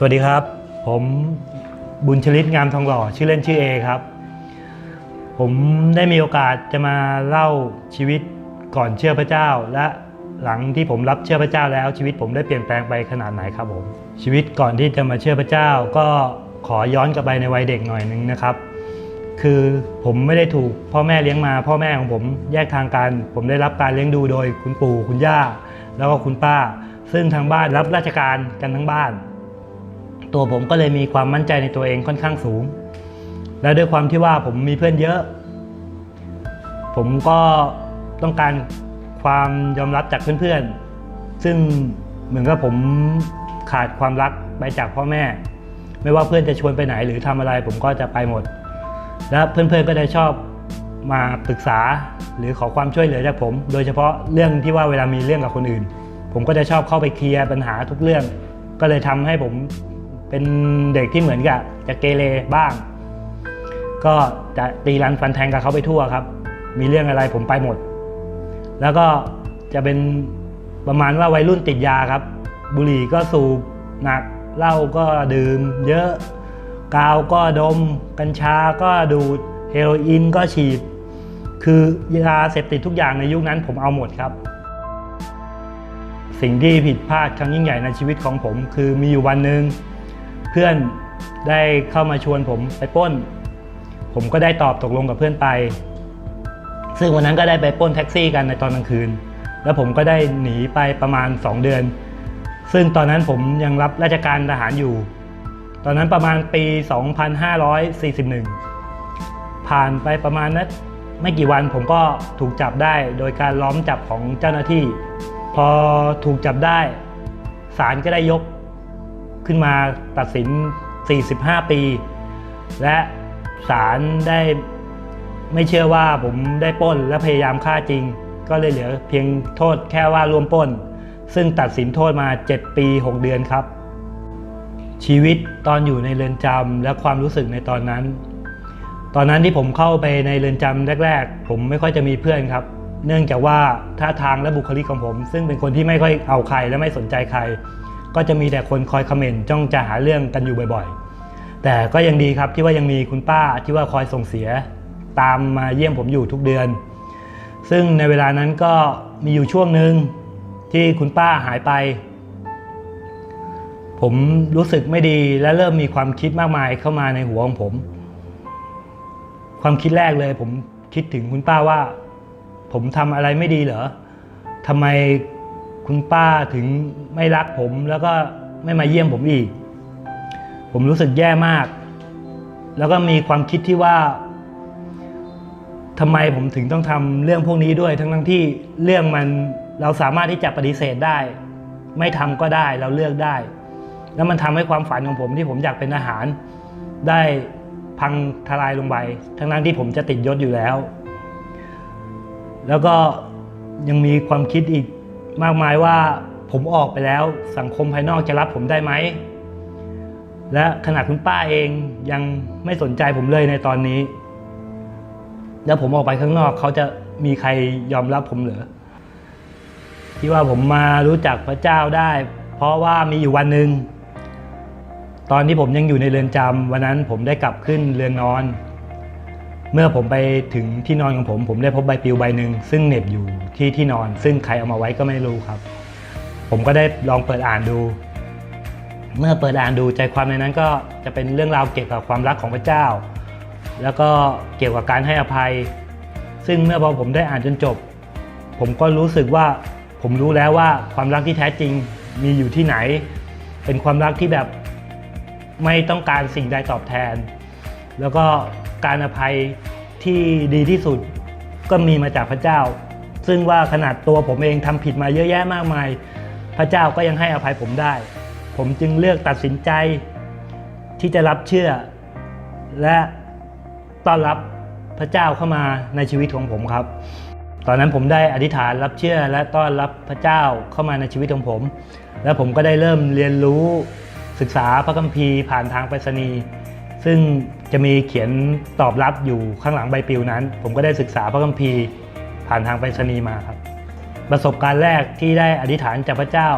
สวัสดีครับ ผมบุญชลิตงามทองหล่อชื่อเล่นชื่อเอครับ ผมได้มีโอกาสจะมาเล่าชีวิตก่อนเชื่อพระเจ้า และหลังที่ผมรับเชื่อพระเจ้าแล้ว ชีวิตผมได้เปลี่ยนแปลงไปขนาดไหนครับผมชีวิตก่อนที่จะมาเชื่อพระเจ้า ก็ขอย้อนกลับไปในวัยเด็กหน่อยหนึงนะครับ คือผมไม่ได้ถูกพ่อแม่เลี้ยงมา พ่อแม่ของผมแยกทางกัน ผมได้รับการเลี้ยงดูโดยคุณปู่คุณย่า แล้วก็คุณป้า ซึ่งทางบ้านรับราชการกันทั้งบ้าน ตัวผมก็เลยมีความมั่นใจในตัวเองค่อนข้างสูง และด้วยความที่ว่าผมมีเพื่อนเยอะ ผมก็ต้องการความยอมรับจากเพื่อนๆ ซึ่งเหมือนกับผมขาดความรักไปจากพ่อแม่ ไม่ว่าเพื่อนจะชวนไปไหนหรือทำอะไรผมก็จะไปหมด และเพื่อนๆก็จะชอบมาปรึกษาหรือขอความช่วยเหลือจากผม โดยเฉพาะเรื่องที่ว่าเวลามีเรื่องกับคนอื่น ผมก็จะชอบเข้าไปเคลียร์ปัญหาทุกเรื่อง ก็เลยทำให้ผม เป็นเด็กที่เหมือนกับจะเกเรบ้าง ก็จะตีรันฟันแทงกับเขาไปทั่วครับ มีเรื่องอะไรผมไปหมด แล้วก็จะเป็นประมาณว่าวัยรุ่นติดยาครับ บุหรี่ก็สูบหนักเหล้าก็ดื่ม เยอะกาวก็ดม กัญชาก็ดูดเฮโรอีนก็ฉีด คือยาเสพติดทุกอย่างในยุคนั้นผมเอาหมดครับ สิ่งที่ผิดพลาดครั้งยิ่งใหญ่ในชีวิตของผม คือมีอยู่วันหนึ่ง เพื่อนได้เข้ามาชวนผมไปป้น ผมก็ได้ตอบตกลงกับเพื่อนไป ซึ่งวันนั้นก็ได้ไปป้นแท็กซี่กันในตอนกลางคืน แล้วผมก็ได้หนีไปประมาณ 2 เดือน ซึ่งตอนนั้นผมยังรับราชการทหารอยู่ ตอนนั้นประมาณปี 2541 ผ่านไปประมาณนั้นไม่กี่วันผมก็ถูกจับได้โดยการล้อมจับของเจ้าหน้าที่ พอถูกจับได้ศาลก็ได้ยก ขึ้นมาตัดสิน 45 ปี และศาลได้ไม่เชื่อว่าผมได้ป้นและพยายามฆ่าจริง ก็เลยเหลือเพียงโทษแค่ว่าร่วมป้น ซึ่งตัดสินโทษมา 7 ปี 6 เดือนครับ ชีวิตตอนอยู่ในเรือนจำและความรู้สึกในตอนนั้น ตอนนั้นที่ผมเข้าไปในเรือนจำแรก ๆ ผมไม่ค่อยจะมีเพื่อนครับ เนื่องจากว่าท่าทางและบุคลิกของผม ซึ่งเป็นคนที่ไม่ค่อยเอาใครและไม่สนใจใคร ก็จะมีแต่คนคอยคอมเมนต์จ้องจะหาเรื่องกันอยู่บ่อยๆ แต่ก็ยังดีครับที่ว่ายังมีคุณป้าที่ว่าคอยส่งเสีย ตามมาเยี่ยมผมอยู่ทุกเดือน ซึ่งในเวลานั้นก็มีอยู่ช่วงหนึ่งที่คุณป้าหายไป ผมรู้สึกไม่ดีและเริ่มมีความคิดมากมายเข้ามาในหัวของผม ความคิดแรกเลย ผมคิดถึงคุณป้าว่า ผมทำอะไรไม่ดีเหรอทำไม คุณป้าถึงไม่รักผมแล้วก็ไม่มาเยี่ยมผมอีก ผมรู้สึกแย่มาก แล้วก็มีความคิดที่ว่าทำไมผมถึงต้องทำเรื่องพวกนี้ด้วย ทั้งทั้งที่เรื่องมันเราสามารถที่จะปฏิเสธได้ ไม่ทำก็ได้เราเลือกได้ แล้วมันทำให้ความฝันของผมที่ผมอยากเป็นทหาร ได้พังทลายลงไปทั้งนั้นที่ผมจะติดยศอยู่แล้ว แล้วก็ยังมีความคิดอีก มากมายว่าผมออกไปแล้วสังคมภายนอกจะรับผมได้ไหม และขนาดคุณป้าเองยังไม่สนใจผมเลยในตอนนี้ แล้วผมออกไปข้างนอกเขาจะมีใครยอมรับผมเหรือที่ว่าผมมารู้จักพระเจ้าได้ เพราะว่ามีอยู่วันหนึ่งตอนที่ผมยังอยู่ในเรือนจำวันนั้นผมได้กลับขึ้นเรือนนอน เมื่อผมไปถึงที่นอนของผม ผมได้พบใบปลิวใบหนึ่งซึ่งเหน็บอยู่ที่ที่นอน ซึ่งใครเอามาไว้ก็ไม่รู้ครับ ผมก็ได้ลองเปิดอ่านดู เมื่อเปิดอ่านดูใจความในนั้นก็จะเป็นเรื่องราวเกี่ยวกับความรักของพระเจ้า แล้วก็เกี่ยวกับการให้อภัย ซึ่งเมื่อพอผมได้อ่านจนจบ ผมก็รู้สึกว่าผมรู้แล้วว่าความรักที่แท้จริงมีอยู่ที่ไหน เป็นความรักที่แบบไม่ต้องการสิ่งใดตอบแทน แล้วก็ การอภัยที่ดีที่สุดก็มีมาจากพระเจ้า ซึ่งว่าขนาดตัวผมเองทำผิดมาเยอะแยะมากมาย พระเจ้าก็ยังให้อภัยผมได้ ผมจึงเลือกตัดสินใจที่จะรับเชื่อ และต้อนรับพระเจ้าเข้ามาในชีวิตของผมครับ ตอนนั้นผมได้อธิษฐานรับเชื่อ และต้อนรับพระเจ้าเข้ามาในชีวิตของผม และผมก็ได้เริ่มเรียนรู้ศึกษาพระคัมภีร์ผ่านทางไปรษณีย์ซึ่ง จะมีเขียนตอบรับอยู่ข้างหลังใบปลิวนั้น ผมก็ได้ศึกษาพระคัมภีร์ผ่านทางไปรษณีย์มาครับ ประสบการณ์แรกที่ได้อธิษฐานจากพระเจ้า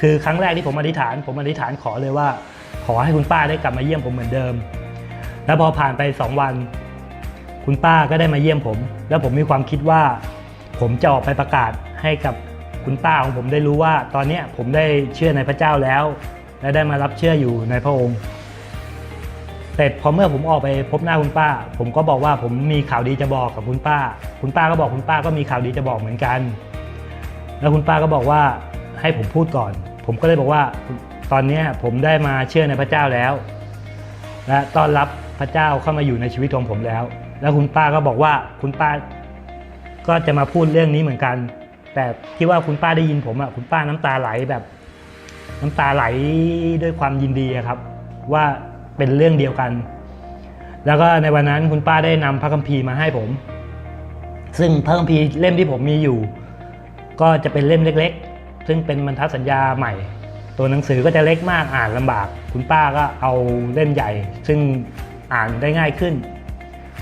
คือครั้งแรกที่ผมอธิษฐาน ผมอธิษฐานขอเลยว่า ขอให้คุณป้าได้กลับมาเยี่ยมผมเหมือนเดิม แล้วพอผ่านไปสองวัน คุณป้าก็ได้มาเยี่ยมผม แล้วผมมีความคิดว่า ผมจะออกไปประกาศให้กับคุณป้าของผมได้รู้ว่า ตอนนี้ผมได้เชื่อในพระเจ้าแล้ว และได้มารับเชื่ออยู่ในพระองค์ เสร็จพอเมื่อผมออกไปพบหน้าคุณป้า ผมก็บอกว่าผมมีข่าวดีจะบอกกับคุณป้า คุณป้าก็บอกคุณป้าก็มีข่าวดีจะบอกเหมือนกัน แล้วคุณป้าก็บอกว่าให้ผมพูดก่อน ผมก็เลยบอกว่าตอนนี้ผมได้มาเชื่อในพระเจ้าแล้ว และต้อนรับพระเจ้าเข้ามาอยู่ในชีวิตของผมแล้ว แล้วคุณป้าก็บอกว่าคุณป้าก็จะมาพูดเรื่องนี้เหมือนกัน แต่ที่ว่าคุณป้าได้ยินผมอะคุณป้าน้ำตาไหลแบบ น้ำตาไหลด้วยความยินดีครับ ว่า เป็นเรื่องเดียวกัน แล้วก็ในวันนั้นคุณป้าได้นำพระคัมภีร์มาให้ผม ซึ่งพระคัมภีร์เล่มที่ผมมีอยู่ ก็จะเป็นเล่มเล็ก ๆ ซึ่งเป็นบรรทัดสัญญาใหม่ ตัวหนังสือก็จะเล็กมากอ่านลำบาก คุณป้าก็เอาเล่มใหญ่ ซึ่งอ่านได้ง่ายขึ้น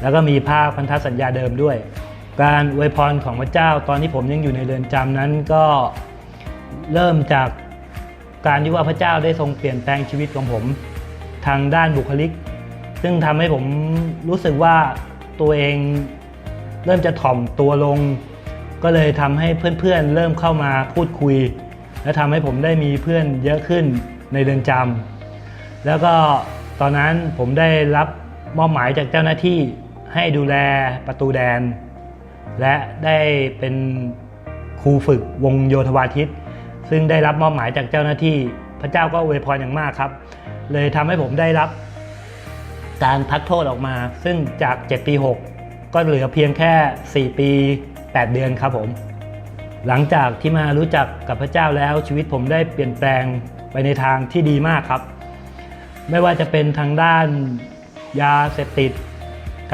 แล้วก็มีภาพพันธสัญญาเดิมด้วย การอวยพรของพระเจ้าตอนที่ผมยังอยู่ในเรือนจำนั้นก็เริ่มจากการที่ว่าพระเจ้าได้ทรงเปลี่ยนแปลงชีวิตของผม ทางด้านบุคลิก ซึ่งทำให้ผมรู้สึกว่าตัวเองเริ่มจะถ่อมตัวลง ก็เลยทำให้เพื่อนๆเริ่มเข้ามาพูดคุย และทำให้ผมได้มีเพื่อนเยอะขึ้นในเรือนจำแล้วก็ตอนนั้นผมได้รับมอบหมายจากเจ้าหน้าที่ให้ดูแลประตูแดน และได้เป็นครูฝึกวงโยธวาทิต ซึ่งได้รับมอบหมายจากเจ้าหน้าที่พระเจ้าก็อวยพรอย่างมากครับ เลยทำให้ผมได้รับ การพักโทษออกมา ซึ่งจาก 7 ปี 6 ก็เหลือเพียงแค่ 4 ปี 8 เดือนครับผม หลังจากที่มารู้จักกับพระเจ้าแล้วชีวิตผมได้เปลี่ยนแปลงไปในทางที่ดีมากครับ ไม่ว่าจะเป็นทางด้านยาเสพติด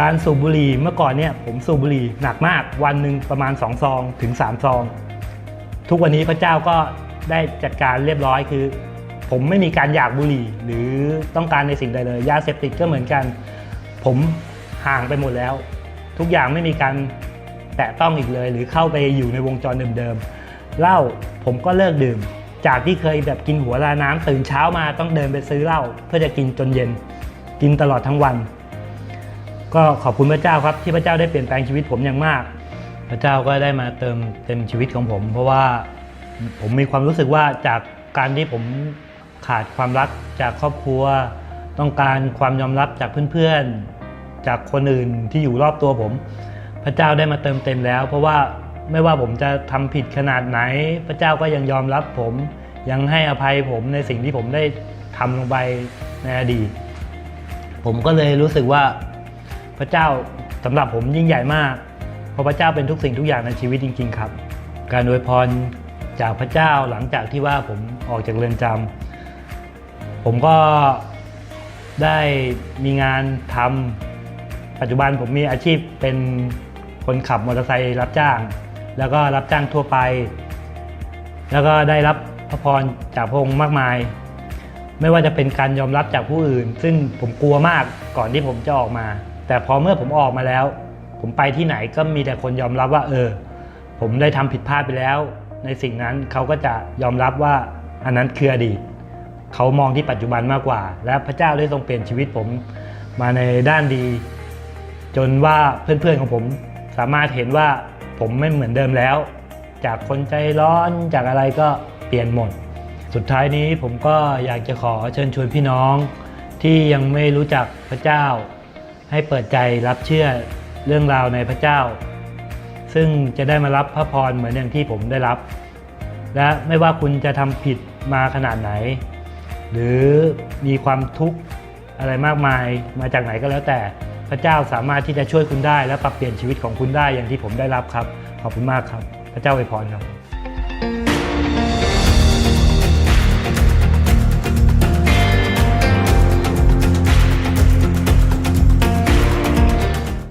การสูบบุหรี่เมื่อก่อนเนี่ยผมสูบบุหรี่หนักมากวันหนึ่งประมาณ 2 ซองถึง 3 ซอง ทุกวันนี้พระเจ้าก็ได้จัดการเรียบร้อยคือ ผมไม่มีการอยากบุหรี่ หรือต้องการในสิ่งใดเลย ยาเสพติดก็เหมือนกัน ผมห่างไปหมดแล้ว ทุกอย่างไม่มีการแตะต้องอีกเลย หรือเข้าไปอยู่ในวงจรเดิมๆเหล้าผมก็เลิกดื่ม จากที่เคยแบบกินหัวลาน้ำตื่นเช้ามาต้องเดินไปซื้อเหล้าเพื่อจะกินจนเย็น กินตลอดทั้งวัน ก็ขอบคุณพระเจ้าครับที่พระเจ้าได้เปลี่ยนแปลงชีวิตผมอย่างมาก พระเจ้าก็ได้มาเติมเต็มชีวิตของผม เพราะว่าผมมีความรู้สึกว่าจากการที่ผม ขาดความรักจากครอบครัว ต้องการความยอมรับจากเพื่อนๆ จากคนอื่นที่อยู่รอบตัวผม พระเจ้าได้มาเติมเต็มแล้ว เพราะว่าไม่ว่าผมจะทำผิดขนาดไหน พระเจ้าก็ยังยอมรับผม ยังให้อภัยผมในสิ่งที่ผมได้ทำลงไปในอดีต ผมก็เลยรู้สึกว่าพระเจ้าสำหรับผมยิ่งใหญ่มาก เพราะพระเจ้าเป็นทุกสิ่งทุกอย่างในชีวิตจริง ๆ ครับ การอวยพรจากพระเจ้าหลังจากที่ว่าผมออกจากเรือนจำ ผมก็ได้มีงานทำปัจจุบันผมมีอาชีพเป็นคนขับมอเตอร์ไซค์รับจ้าง แล้วก็รับจ้างทั่วไป แล้วก็ได้รับพระพรจากพระองค์มากมาย ไม่ว่าจะเป็นการยอมรับจากผู้อื่น ซึ่งผมกลัวมากก่อนที่ผมจะออกมา แต่พอเมื่อผมออกมาแล้ว ผมไปที่ไหนก็มีแต่คนยอมรับว่า เออ ผมได้ทำผิดพลาดไปแล้ว ในสิ่งนั้นเขาก็จะยอมรับว่าอันนั้นคืออดีต เขามองที่ปัจจุบันมากกว่า และพระเจ้าได้ทรงเปลี่ยนชีวิตผมมาในด้านดี จนว่าเพื่อนๆของผมสามารถเห็นว่าผมไม่เหมือนเดิมแล้ว จากคนใจร้อนจากอะไรก็เปลี่ยนหมด สุดท้ายนี้ผมก็อยากจะขอเชิญชวนพี่น้อง ที่ยังไม่รู้จักพระเจ้า ให้เปิดใจรับเชื่อเรื่องราวในพระเจ้า ซึ่งจะได้มารับพระพรเหมือนอย่างที่ผมได้รับ และไม่ว่าคุณจะทำผิดมาขนาดไหน หรือมีความทุกข์อะไรมากมายมาจากไหนก็แล้วแต่พระเจ้าสามารถที่จะช่วยคุณได้ และปรับเปลี่ยนชีวิตของคุณได้อย่างที่ผมได้รับครับ ขอบคุณมากครับ พระเจ้าอวยพรครับ